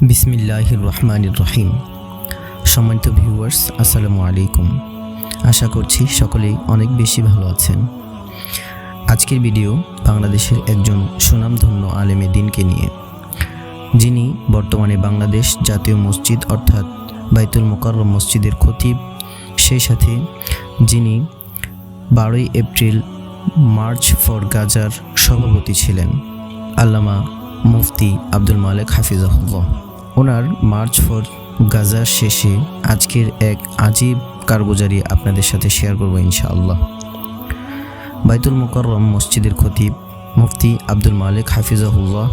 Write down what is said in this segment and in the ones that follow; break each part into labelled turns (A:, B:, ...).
A: বিসমিল্লাহির রহমানির রহিম সম্মানিত ভিউয়ার্স, আসসালামু আলাইকুম। আশা করছি সকলেই অনেক বেশি ভালো আছেন। আজকের ভিডিও বাংলাদেশের একজন সুনামধন্য আলেমে দিনকে নিয়ে, যিনি বর্তমানে বাংলাদেশ জাতীয় মসজিদ অর্থাৎ বাইতুল মোকাররম মসজিদের খতিব। সেই সাথে যিনি বারোই এপ্রিল, মার্চ ফর গাজার সভাপতি ছিলেন, আল্লামা মুফতি আব্দুল মালেক হাফিজাহুল্লাহ। ওনার মার্চ ফর গাজার শেষে আজকের এক আজীব কারগুজারি আপনাদের সাথে শেয়ার করব ইনশাআল্লাহ। বাইতুল মোকাররম মসজিদের খতিব মুফতি আব্দুল মালেক হাফিজাহুল্লাহ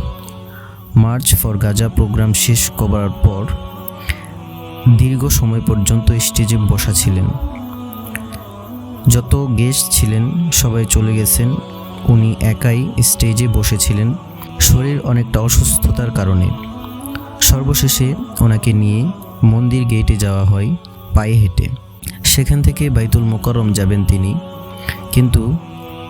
A: মার্চ ফর গাজা প্রোগ্রাম শেষ করার পর দীর্ঘ সময় পর্যন্ত স্টেজে বসা ছিলেন। যত গেস্ট ছিলেন, সবাই চলে গেছেন, উনি একাই স্টেজে বসেছিলেন। শরীর অনেকটা অসুস্থতার কারণে। সর্বশেষে ওনাকে নিয়ে মন্দির গেটে যাওয়া হয় পায়ে হেঁটে। সেখান থেকে বাইতুল মোকরম যাবেন তিনি। কিন্তু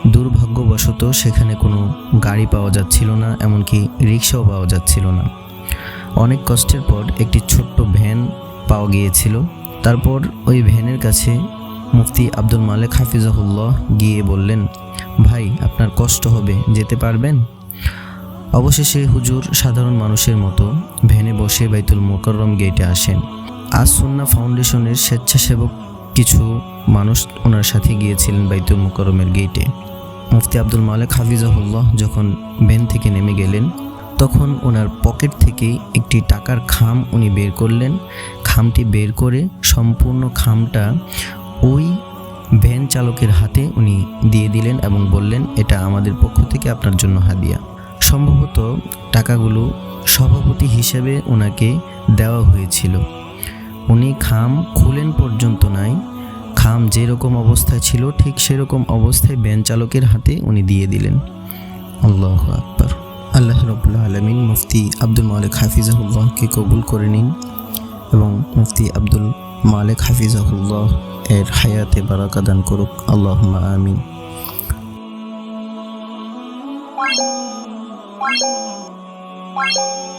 A: দুর্ভাগ্যবশত সেখানে কোনো গাড়ি পাওয়া যাচ্ছিল না, এমনকি রিক্সাও পাওয়া যাচ্ছিল না। অনেক কষ্টের পর একটি ছোট্ট ভ্যান পাওয়া গিয়েছিল। তারপর ওই ভ্যানের কাছে মুফতি আব্দুল মালেক হাফিজাহুল্লাহ গিয়ে বললেন, ভাই, আপনার কষ্ট হবে, যেতে পারবেন? অবশেষে হুজুর সাধারণ মানুষের মতো ভ্যানে বসে বাইতুল মোকররম গেটে আসেন। আজ সুন্না ফাউন্ডেশনের স্বেচ্ছাসেবক কিছু মানুষ ওনার সাথে গিয়েছিলেন বাইতুল মোকররমের গেটে মুফতি আব্দুল মালেক হাফিজাহুল্লাহ যখন ভ্যান থেকে নেমে গেলেন, তখন ওনার পকেট থেকে একটি টাকার খাম উনি বের করলেন। খামটি বের করে সম্পূর্ণ খামটা ওই ভ্যান চালকের হাতে উনি দিয়ে দিলেন এবং বললেন, এটা আমাদের পক্ষ থেকে আপনার জন্য হাদিয়া। সম্ভবত টাকাগুলো সভাপতি হিসেবে ওনাকে দেওয়া হয়েছিল। উনি খাম খুলেন পর্যন্ত নাই। খাম যেরকম অবস্থায় ছিল, ঠিক সেরকম অবস্থায় ব্যান চালকের হাতে উনি দিয়ে দিলেন। আল্লাহ আকবর। আল্লাহ রবুল্লা আলমিন মুফতি আব্দুল মালিক হাফিজাহুল্লাহকে কবুল করে নিন এবং মুফতি আব্দুল মালিক হাফিজাহুল্লাহ এর হায়াতে বারাকা দান করুক। আল্লাহ আমিন।
B: はい。